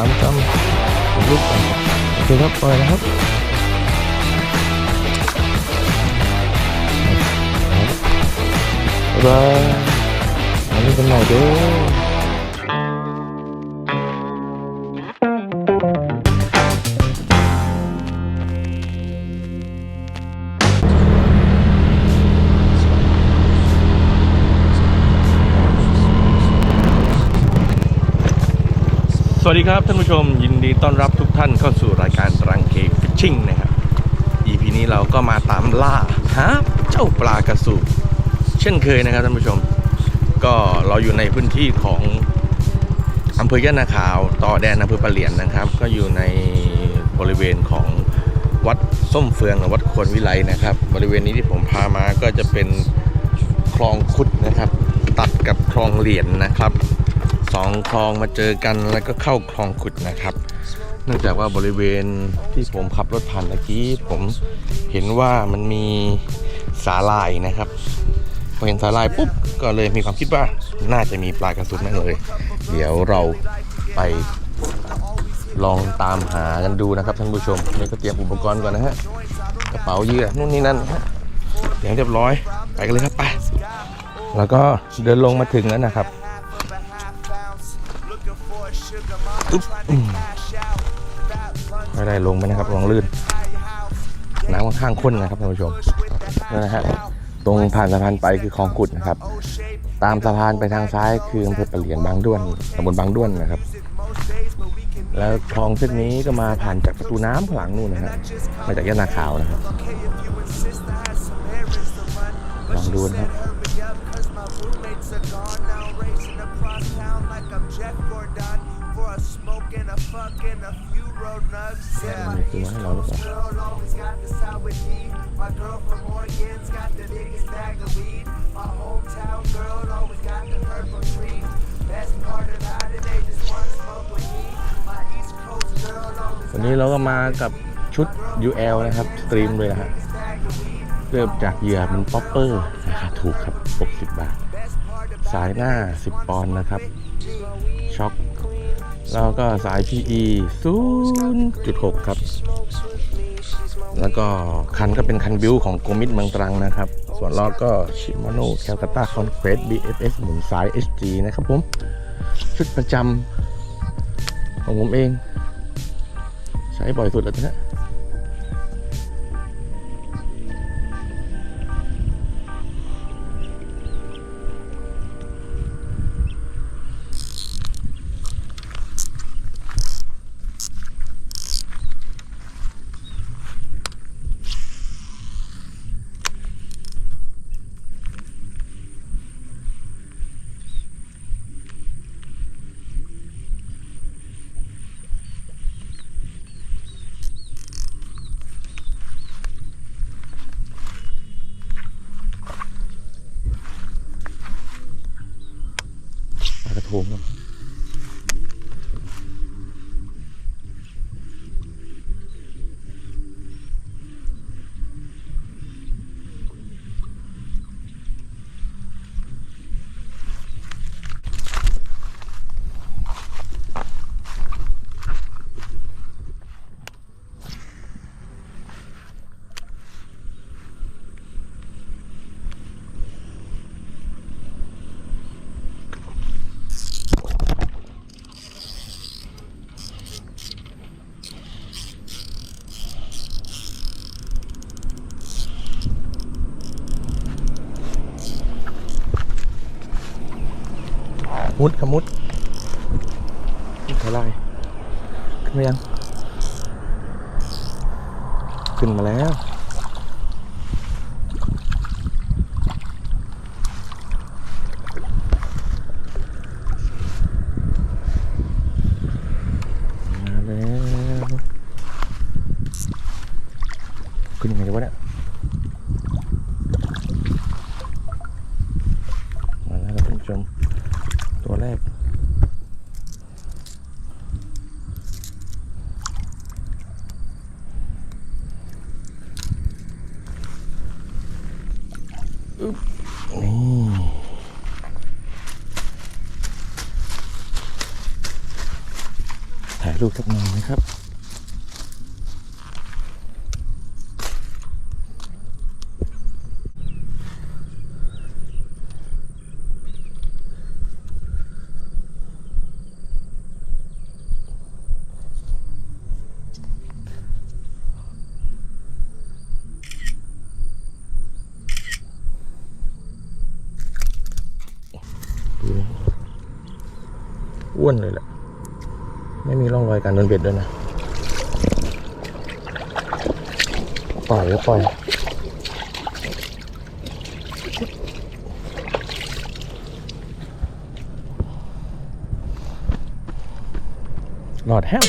800 lúc chưa thấp coi nó thấp và cái này chứ. วัสดีครับท่านผู้ชมยินดีต้อนรับทุกท่านเข้าสู่รายการรังเคฟิชชิ่งนะครับ EP นี้เราก็มาตามล่าหาเจ้าปลากระสูบเช่นเคยนะครับท่านผู้ชม ก็เราอยู่ในพื้นที่ของอำเภอย่านาขาวต่อแดนอำเภอปะเหลียนนะครับ ก็อยู่ในบริเวณของวัดส้มเฟืองหรือวัดควรวิไลนะครับ บริเวณนี้ที่ผมพามาก็จะเป็นคลองคุดนะครับ ตัดกับคลองเหรียญนะครับ สองคลองมาเจอกันแล้วก็เข้าคลองขุดนะครับ เนื่องจากว่าบริเวณที่ผมขับรถผ่านเมื่อกี้ ผมเห็นว่ามันมีสาลายนะครับพอเห็นสาลายปุ๊บก็เลยมีความคิดว่าน่าจะมีปลากระสุนนั่นเลย เดี๋ยวเราไปลองตามหากันดูนะครับท่านผู้ชมนี่ก็เตรียมอุปกรณ์ก่อนนะฮะกระเป๋าเยื่อนู่นนี่นั่นฮะเตรียมเรียบร้อยไปกันเลยครับไป แล้วก็เดินลงมาถึงแล้วนะครับ ไม่ได้ลงไปนะครับลองลื่น น้ำค่อนข้างข้นนะครับท่านผู้ชมนั่นะฮะตรงผ่านสะพานไปคือคลองขุดนะครับ ตามสะพานไปทางซ้ายคืออำเภอปะเหลียนบางด้วนตำบลบางด้วนนะครับ แล้วคลองเส้นนี้ก็มาผ่านจากประตูน้ำข้างหลังนู่นนะฮะมาจากยะนาขาวนะครับลองดูนะครับ มีตัวให้เราหรือเปล่าวันนี้เราก็มากับชุด UL นะครับสตรีมเลยนะฮะเริ่มจากเหยื่อเป็นป๊อปเปอร์ราคาถูกครับ 60 บาท สายหน้า 10 ปอนด์นะครับช็อค แล้วก็สาย PE 0.6 ครับ แล้วก็คันก็เป็นคันบิวของโกมิดเมืองตรังนะครับ ส่วนล้อก็ชิมาโน่แคลกาตาคอนเควส BFS หมุนสาย HG นะครับผม ชุดประจำของผมเอง ใช้บ่อยสุดแล้วนะ ฮะปลากระทง มุดขมุดมุดเท่าไรขึ้นมายัง ขึ้นมาแล้วมาแล้วขึ้นยังไงดีวะเนี่ย มาแล้วครับท่านผู้ชม ตัวแรก อึ๊บนี่ถ่ายรูปสักหน่อยนะครับ อ้ วนเลยแหละ ไม่มีร่องรอยการโดนเบ็ดด้วยนะ ปล่อยก็ปล่อยหลอดแฮม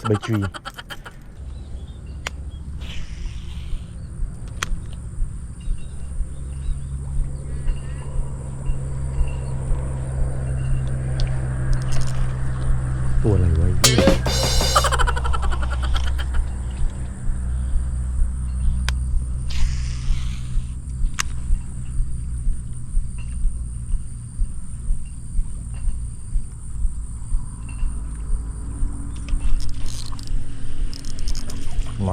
สบายจี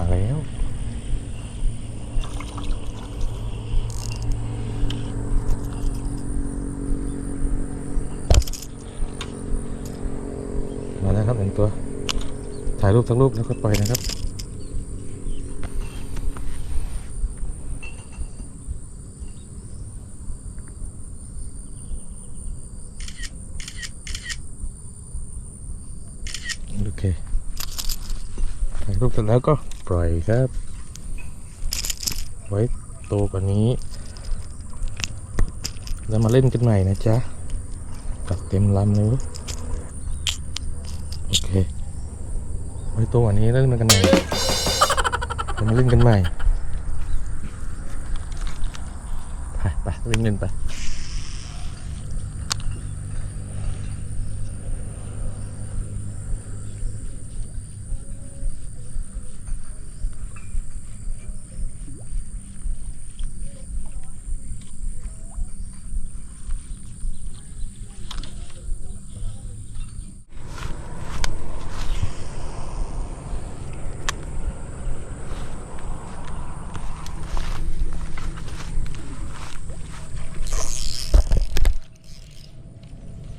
มาแล้วมาแล้วครับหนึ่งตัว ถ่ายรูปทั้งรูปแล้วก็ปล่อยนะครับโอเคถ่ายรูปเสร็จแล้วก็ ปล่อยครับ ไว้โตกว่านี้ แล้วมาเล่นกันใหม่นะจ๊ะตัดเต็มลำเลยเว้ยโอเค ไว้โตกว่านี้แล้วเล่นกันใหม่แล้วมาเล่นกันใหม่ไปไปเล่นเล่นไป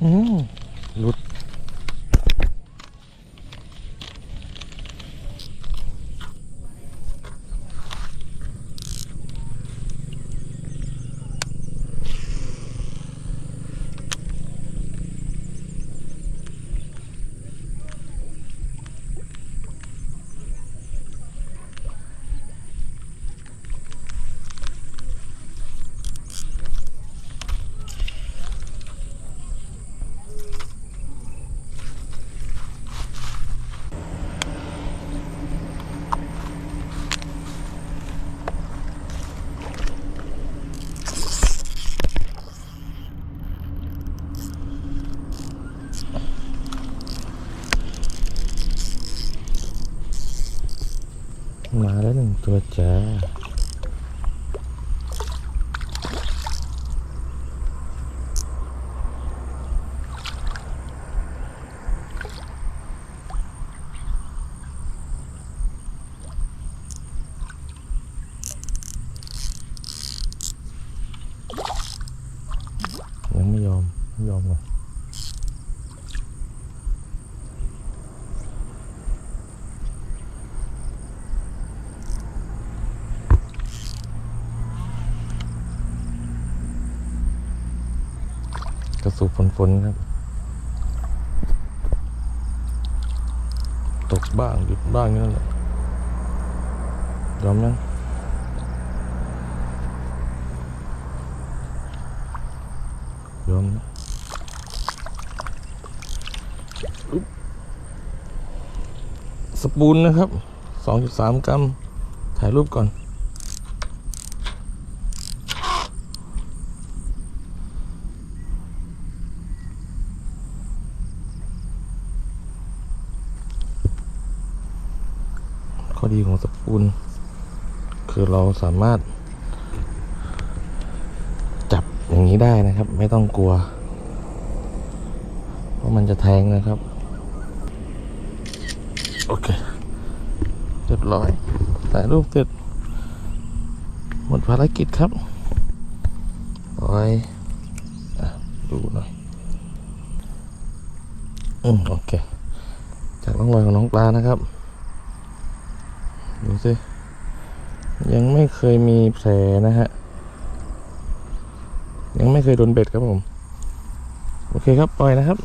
อื ตัวจ้า ยังไม่ยอม ไม่ยอมก่อน กระสูบฝนๆครับ ตกบ้างหยุดบ้างนี่นั่นแหละยอมยังยอมนะสปูนนะครับ 2.3 กรัม ถ่ายรูปก่อน ข้อดีของสปูน คือเราสามารถ จับอย่างนี้ได้นะครับ ไม่ต้องกลัว เพราะมันจะแทงนะครับ โอเค เรียบร้อยถ่ายรูปเสร็จ หมดภารกิจครับปล่อยดูหน่อย อืมโอเค จากร่องรอยของน้องปลานะครับ ดูสิ ยังไม่เคยมีแผลนะฮะ ยังไม่เคยโดนเบ็ดครับผม โอเคครับ ปล่อยนะครับ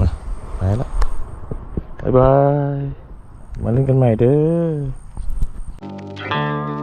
มาไปแล้วบายบาย มาเล่นกันใหม่เด้อ